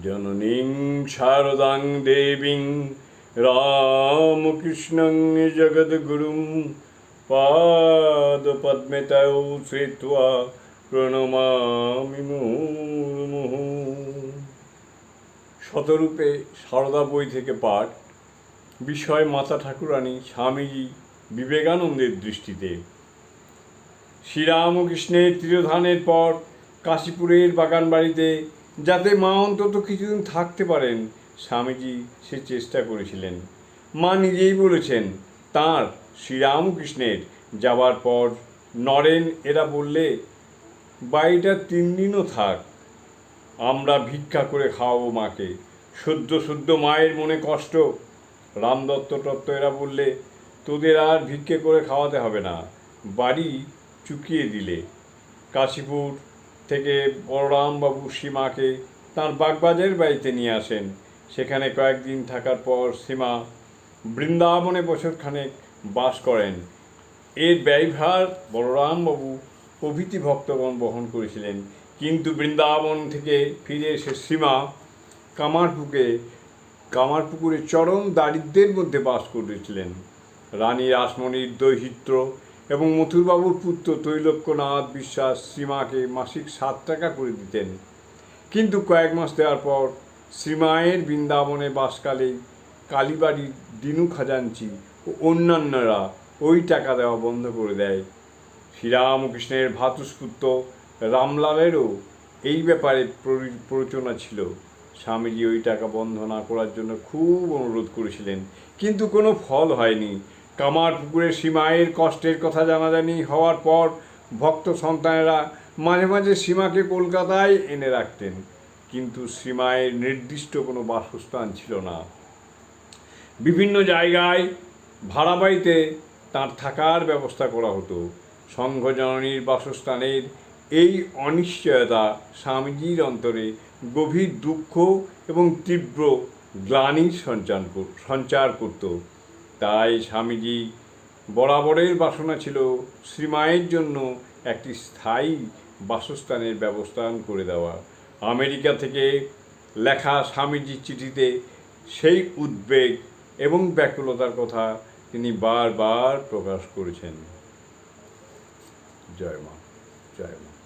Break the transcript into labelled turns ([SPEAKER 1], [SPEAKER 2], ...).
[SPEAKER 1] জননীং শারদাং দেবীং রামকৃষ্ণং জগদ্গুরুং পাদপদ্মে তৌ শ্রিত্বা প্রণমামি মুহুর্মুহু। শতরূপে সারদা বই থেকে পাঠ, বিষয় মাতা ঠাকুরানী স্বামীজি বিবেকানন্দের দৃষ্টিতে। শ্রীরামকৃষ্ণের তিরোধানের পর কাশীপুরের বাগান বাড়িতে যাতে মা অন্তত কিছুদিন থাকতে পারেন। স্বামীজি সে চেষ্টা করেছিলেন। মা নিজেই বলেছেন, তাঁর শ্রীরামকৃষ্ণের যাবার পর নরেন এরা বললে, বাড়িটা তিন দিনও থাক, আমরা ভিক্ষা করে খাওয়াবো মাকে। সদ্য সদ্য মায়ের মনে কষ্ট। রামদত্ত টত্ত এরা বললে, তোদের আর ভিক্ষে করে খাওয়াতে হবে না। বাড়ি চুকিয়ে দিলে। কাশীপুর থেকে বলরামবাবু সীমাকে তাঁর বাগবাজারের বাড়িতে নিয়ে আসেন। সেখানে কয়েকদিন থাকার পর সীমা বৃন্দাবনে বছরখানেক বাস করেন। এর ব্যয়ভার বলরামবাবু প্রভৃতি ভক্তগণ বহন করেছিলেন। কিন্তু বৃন্দাবন থেকে ফিরে এসে সীমা কামারপুকে, কামারপুকুরে চরম দারিদ্র্যের মধ্যে বাস করেছিলেন। রানী রাসমণির দৈহিত্র এবং মথুরবাবুর পুত্র তৈলক্যনাথ বিশ্বাস শ্রীমাকে মাসিক সাত টাকা করে দিতেন। কিন্তু কয়েক মাস দেওয়ার পর শ্রীমায়ের বৃন্দাবনে বাসকালে কালীবাড়ির দিনু খাজাঞ্চি ও অন্যান্যরা ওই টাকা দেওয়া বন্ধ করে দেয়। শ্রীরামকৃষ্ণের ভাতুষপুত্র রামলালেরও এই ব্যাপারে প্ররোচনা ছিল। স্বামীজি ওই টাকা বন্ধ না করার জন্য খুব অনুরোধ করেছিলেন, কিন্তু কোনো ফল হয়নি। কামার পুকুরে সীমায়ের কষ্টের কথা জানাজানি হওয়ার পর ভক্ত সন্তানেরা মাঝে মাঝে সীমাকে কলকাতায় এনে রাখতেন। কিন্তু সীমায়ের নির্দিষ্ট কোনো বাসস্থান ছিল না। বিভিন্ন জায়গায় ভাড়া বাড়িতে তাঁর থাকার ব্যবস্থা করা হতো। সংঘজননীর বাসস্থানের এই অনিশ্চয়তা স্বামীজির অন্তরে গভীর দুঃখ এবং তীব্র গ্লানির সঞ্চার সঞ্চার করত। তাই স্বামীজি বরাবরের বাসনা ছিল শ্রীমায়ের জন্য একটি স্থায়ী বাসস্থানের ব্যবস্থান করে দেওয়া। আমেরিকা থেকে লেখা স্বামীজির চিঠিতে সেই উদ্বেগ এবং ব্যাকুলতার কথা তিনি বারবার প্রকাশ করেছেন। জয় মা জয় মা।